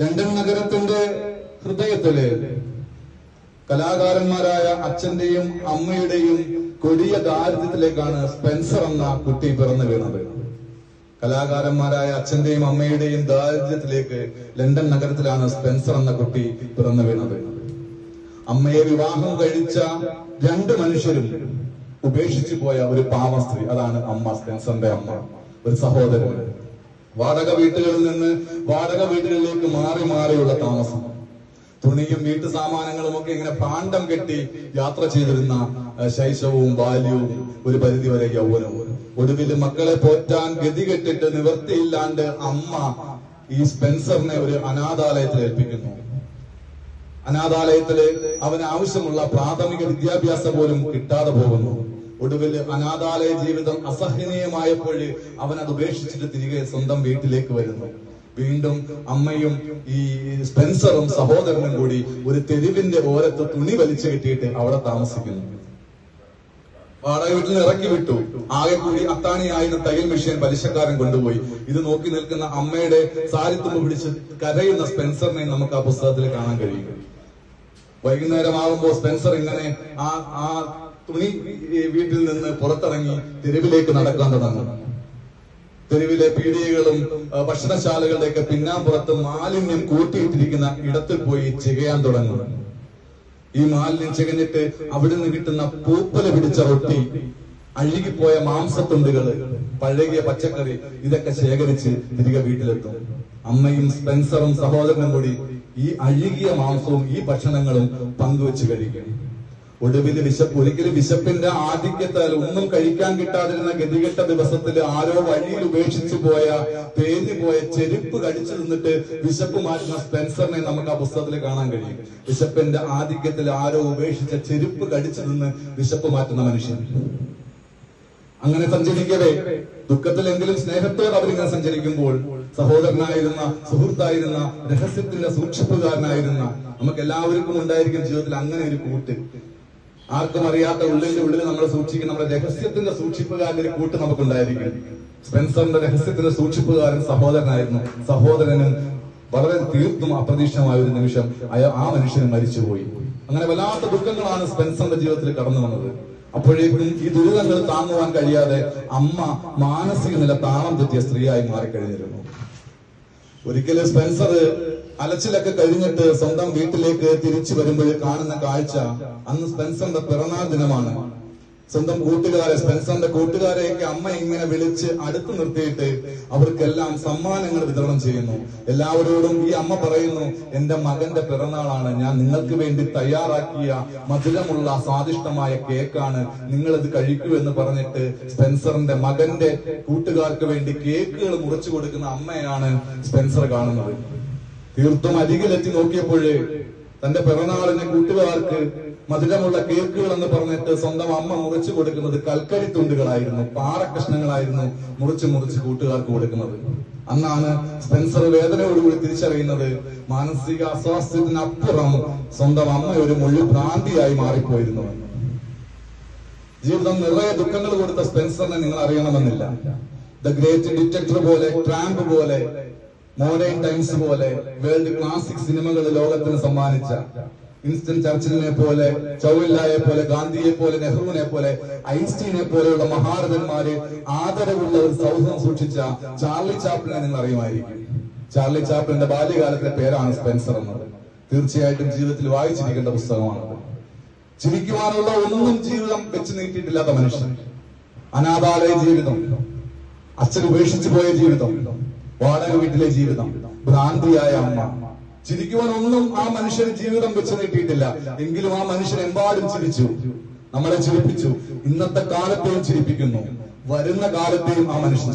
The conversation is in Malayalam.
ലണ്ടൻ നഗരത്തിന്റെ ഹൃദയത്തിൽ കലാകാരന്മാരായ അച്ഛന്റെയും അമ്മയുടെയും കൊടിയ ദാരിദ്ര്യത്തിലേക്കാണ് സ്പെൻസർ എന്ന കുട്ടി പിറന്നു വീണത്. കലാകാരന്മാരായ അച്ഛന്റെയും അമ്മയുടെയും ദാരിദ്ര്യത്തിലേക്ക് ലണ്ടൻ നഗരത്തിലാണ് സ്പെൻസർ എന്ന കുട്ടി പിറന്നു വീണത്. അമ്മയെ വിവാഹം കഴിച്ച രണ്ട് മനുഷ്യരും ഉപേക്ഷിച്ചു പോയ ഒരു പാവ സ്ത്രീ. അതാണ് അമ്മ സ്പെൻസറിന്റെ അമ്മ. ഒരു സഹോദരൻ. വാടക വീട്ടുകളിൽ നിന്ന് വാടക വീടുകളിലേക്ക് മാറി മാറിയുള്ള താമസം. തുണിയും വീട്ടു സാമാനങ്ങളും ഒക്കെ ഇങ്ങനെ പാണ്ഡം കെട്ടി യാത്ര ചെയ്തിരുന്ന ശൈശവവും ബാല്യവും ഒരു പരിധി വരെ യൗവനവും. ഒടുവിൽ മക്കളെ പോറ്റാൻ ഗതികെട്ടിട്ട് നിവർത്തിയില്ലാണ്ട് അമ്മ ഈ സ്പെൻസറിനെ ഒരു അനാഥാലയത്തിൽ ഏൽപ്പിക്കുന്നു. അനാഥാലയത്തിൽ അവന് ആവശ്യമുള്ള പ്രാഥമിക വിദ്യാഭ്യാസം പോലും കിട്ടാതെ പോകുന്നു. ഒടുവിൽ അനാഥാലയ ജീവിതം അസഹനീയമായപ്പോൾ അവൻ അത് ഉപേക്ഷിച്ചിട്ട് തിരികെ സ്വന്തം വീട്ടിലേക്ക് വരുന്നു. വീണ്ടും അമ്മയും ഈ സ്പെൻസറും സഹോദരനും കൂടി ഒരു തെരുവിന്റെ ഓരത്ത് തുണി വലിച്ചു കെട്ടിയിട്ട് അവിടെ താമസിക്കുന്നു. വാടക വീട്ടിൽ ഇറക്കി വിട്ടു. ആകെ കൂടി അത്താണിയായിരുന്ന തയ്യൽ മെഷീൻ പലിശക്കാരൻ കൊണ്ടുപോയി. ഇത് നോക്കി നിൽക്കുന്ന അമ്മയുടെ സാരിത്തുമ്പ് പിടിച്ച് കരയുന്ന സ്പെൻസറിനെ നമുക്ക് ആ പുസ്തകത്തിൽ കാണാൻ കഴിയും. വൈകുന്നേരമാകുമ്പോൾ സ്പെൻസർ ഇങ്ങനെ ആ ആ തുണി വീട്ടിൽ നിന്ന് പുറത്തിറങ്ങി തെരുവിലേക്ക് നടക്കാൻ തുടങ്ങും. തെരുവിലെ പീഡികളും ഭക്ഷണശാലകളുടെ ഒക്കെ പിന്നാമ്പുറത്ത് മാലിന്യം കൂട്ടിയിട്ടിരിക്കുന്ന ഇടത്തിൽ പോയി ചികയാൻ തുടങ്ങും. ഈ മാലിന്യം ചികഞ്ഞിട്ട് അവിടെ നിന്ന് കിട്ടുന്ന പൂപ്പല പിടിച്ച റൊട്ടി അഴുകിപ്പോയ മാംസത്തുണ്ടുകൾ പഴകിയ പച്ചക്കറി ഇതൊക്കെ ശേഖരിച്ച് തിരികെ വീട്ടിലെത്തും. അമ്മയും സ്പെൻസറും സഹോദരനും കൂടി ഈ അഴുകിയ മാംസവും ഈ ഭക്ഷണങ്ങളും പങ്കുവെച്ച് കഴിക്കും. ഒടുവിൽ വിശപ്പ് ഒരിക്കലും വിശപ്പിന്റെ ആധിക്യത്താൽ ഒന്നും കഴിക്കാൻ കിട്ടാതിരുന്ന ഗതികെട്ട ദിവസത്തിൽ ആരോ വഴിയിൽ ഉപേക്ഷിച്ചു പോയ തേഞ്ഞു പോയ ചെരുപ്പ് കടിച്ചു നിന്നിട്ട് വിശപ്പ് മാറ്റുന്ന സ്പെൻസറിനെ നമുക്ക് ആ പുസ്തകത്തിൽ കാണാൻ കഴിയും. വിശപ്പിന്റെ ആധിക്യത്തിൽ ആരോ ഉപേക്ഷിച്ച ചെരുപ്പ് കടിച്ചു നിന്ന് വിശപ്പ് മാറ്റുന്ന മനുഷ്യൻ. അങ്ങനെ സഞ്ചരിക്കവേ. ദുഃഖത്തിലെങ്കിലും സ്നേഹത്തോടെ അവരിങ്ങനെ സഞ്ചരിക്കുമ്പോൾ സഹോദരനായിരുന്ന സുഹൃത്തായിരുന്ന രഹസ്യത്തിന്റെ സൂക്ഷിപ്പുകാരനായിരുന്ന നമുക്ക് എല്ലാവർക്കും ഉണ്ടായിരിക്കും ജീവിതത്തിൽ അങ്ങനെ ഒരു കൂട്ട്. ആർക്കും അറിയാത്ത ഉള്ളിന്റെ ഉള്ളിൽ നമ്മൾ സൂക്ഷിക്കുന്ന നമ്മുടെ രഹസ്യത്തിന്റെ സൂക്ഷിപ്പുകാരൻ ഒരു കൂട്ട് നമുക്കുണ്ടായിരിക്കും. സ്പെൻസറിന്റെ രഹസ്യത്തിന്റെ സൂക്ഷിപ്പുകാരൻ സഹോദരനായിരുന്നു. സഹോദരന് വളരെ തീർത്തും അപ്രതീക്ഷിതമായ ഒരു നിമിഷം അയാൾ ആ മനുഷ്യന് മരിച്ചുപോയി. അങ്ങനെ വല്ലാത്ത ദുഃഖങ്ങളാണ് സ്പെൻസറിന്റെ ജീവിതത്തിൽ കടന്നു വന്നത്. അപ്പോഴേക്കും ഈ ദുരിതങ്ങൾ താങ്ങുവാൻ കഴിയാതെ അമ്മ മാനസിക നില താളം തെറ്റിയ സ്ത്രീയായി മാറിക്കഴിഞ്ഞിരുന്നു. ഒരിക്കലും സ്പെൻസർ അലച്ചിലൊക്കെ കഴിഞ്ഞിട്ട് സ്വന്തം വീട്ടിലേക്ക് തിരിച്ചു വരുമ്പോൾ കാണുന്ന കാഴ്ച അന്ന് സ്പെൻസറിന്റെ പിറന്നാൾ ദിനമാണ്. സ്വന്തം കൂട്ടുകാരെ സ്പെൻസറിന്റെ കൂട്ടുകാരെയൊക്കെ അമ്മ ഇങ്ങനെ വിളിച്ച് അടുത്ത് നിർത്തിയിട്ട് അവർക്കെല്ലാം സമ്മാനങ്ങൾ വിതരണം ചെയ്യുന്നു. എല്ലാവരോടും ഈ അമ്മ പറയുന്നു എന്റെ മകന്റെ പിറന്നാളാണ്. ഞാൻ നിങ്ങൾക്ക് വേണ്ടി തയ്യാറാക്കിയ മധുരമുള്ള സ്വാദിഷ്ടമായ കേക്കാണ്. നിങ്ങൾ ഇത് കഴിക്കൂ എന്ന് പറഞ്ഞിട്ട് സ്പെൻസറിന്റെ മകന്റെ കൂട്ടുകാർക്ക് വേണ്ടി കേക്കുകൾ മുറിച്ചു കൊടുക്കുന്ന അമ്മയാണ് സ്പെൻസർ കാണുന്നത്. തീർത്തും അരികിലെത്തി നോക്കിയപ്പോഴേ തന്റെ പിറന്നാളിന് കൂട്ടുകാർക്ക് മധുരമുള്ള കേക്കുകൾ എന്ന് പറഞ്ഞിട്ട് സ്വന്തം അമ്മ മുറിച്ചു കൊടുക്കുന്നത് കൽക്കരി തുണ്ടുകളായിരുന്നു പാറക്കഷ്ണങ്ങളായിരുന്നു മുറിച്ച് മുറിച്ച് കൂട്ടുകാർക്ക് കൊടുക്കുന്നത്. അന്നാണ് സ്പെൻസർ വേദനയോടുകൂടി തിരിച്ചറിയുന്നത് മാനസിക അസ്വാസ്ഥ്യത്തിനപ്പുറം സ്വന്തം അമ്മ ഒരു മുഴു ഭ്രാന്തിയായി മാറിപ്പോയിരുന്നു. ജീവിതം നിറയെ ദുഃഖങ്ങൾ കൊടുത്ത സ്പെൻസറിനെ നിങ്ങൾ അറിയണമെന്നില്ല. ദ ഗ്രേറ്റ് ഡിറ്റക്ടർ പോലെ ട്രാമ്പ് പോലെ മോഡേൺ ടൈംസ് പോലെ വേൾഡ് ക്ലാസിക് സിനിമകൾ ലോകത്തിന് സമ്മാനിച്ച ഇൻസ്റ്റൻ ചർച്ചിലിനെ പോലെ ചൗവില്ലായെ പോലെ ഗാന്ധിയെ പോലെ നെഹ്റുവിനെ പോലെ ഐൻസ്റ്റീനെ പോലെയുള്ള മഹാരഥന്മാര് ആദരവുള്ള ഒരു സൗഹൃദം സൂക്ഷിച്ച ചാർലി ചാപ്പിളിനെ നിങ്ങൾ അറിയുമായിരിക്കും. ചാർലി ചാപ്പിളിന്റെ ബാല്യകാലത്തെ പേരാണ് സ്പെൻസർ എന്നത്. തീർച്ചയായിട്ടും ജീവിതത്തിൽ വായിച്ചിരിക്കേണ്ട പുസ്തകമാണ് ചിരിക്കുവാനുള്ള ഒന്നും ജീവിതം വെച്ച് നീട്ടിയിട്ടില്ലാത്ത മനുഷ്യൻ. അനാഥാലയ ജീവിതം. അച്ഛൻ ഉപേക്ഷിച്ചു പോയ ജീവിതം. വാടക വീട്ടിലെ ജീവിതം ഭ്രാന്തിയായ അമ്മ. ചിരിക്കുവാൻ ഒന്നും ആ മനുഷ്യന് ജീവിതം വെച്ച് നീട്ടിയിട്ടില്ല. എങ്കിലും ആ മനുഷ്യൻ എമ്പാടും ചിരിച്ചു. നമ്മളെ ചിരിപ്പിച്ചു. ഇന്നത്തെ കാലത്തെയും ചിരിപ്പിക്കുന്നു. വരുന്ന കാലത്തെയും ആ മനുഷ്യൻ